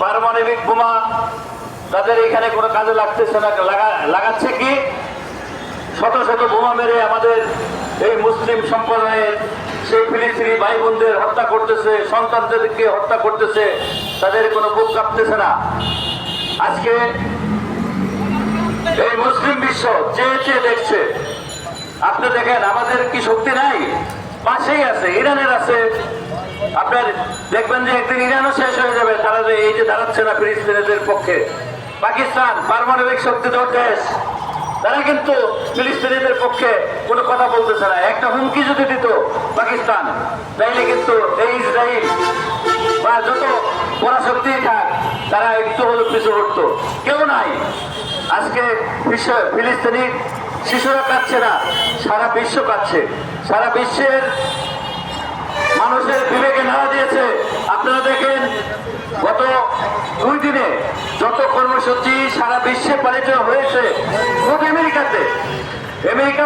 পারমাণবিক বোমা তাদের এখানে কোনো কাজে লাগতেছে না। লাগাচ্ছে কি? শত শত বোমা মেরে আমাদের এই মুসলিম সম্প্রদায়ের সেই ফিলিস্তিনি ভাই বোনদের হত্যা করতেছে, সন্তানদেরকে হত্যা করতেছে, তাদের কোনো বুক কাঁপতেছে না। আজকে এই মুসলিম বিশ্ব চেয়ে চেয়ে দেখছে, আপনি দেখেন, আমাদের কি শক্তি নাই? পাশেই আছে, ইরানের আছে। আপনার দেখবেন যে একদিন ইরানও শেষ হয়ে যাবে। তারা যে এই যে দাঁড়াচ্ছে না ফিলিস্তিনিদের পক্ষে, পাকিস্তান পারমাণবিক শক্তিধর দেশ। তারা কিন্তু ফিলিস্তিনিদের পক্ষে কোনো কথা বলতেছে না। একটা হুমকি যদি দিত পাকিস্তান, তাইলে কিন্তু এই ইসরায়েল বা যত পরাশক্তি থাক, তারা একটু হলেও পিছু হটতো। কেউ নাই। আজকে বিশ্ব ফিলিস্তিনি শিশুরা কাঁদছে না, সারা বিশ্ব কাঁদছে। সারা বিশ্বের মানুষের বিবেকে দুই দিনে যত কর্মসূচি সারা বিশ্বে পালিত হয়েছে আমেরিকাতে। আমেরিকা